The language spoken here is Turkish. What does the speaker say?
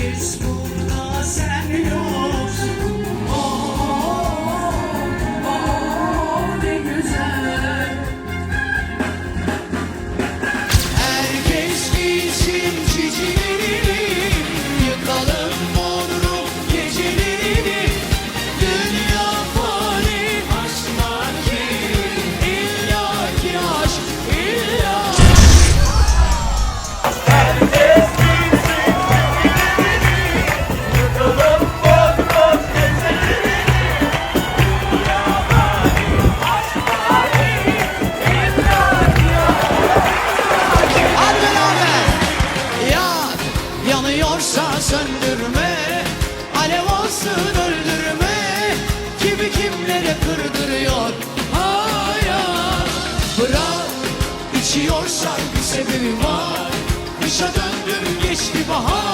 is smooth. Yanıyorsa söndürme. Alev olsun öldürme. Kimi kimlere kırdırıyor. Hayat. Bırak, içiyorsan bir sebebi var. Kışa döndüm geçti bahar.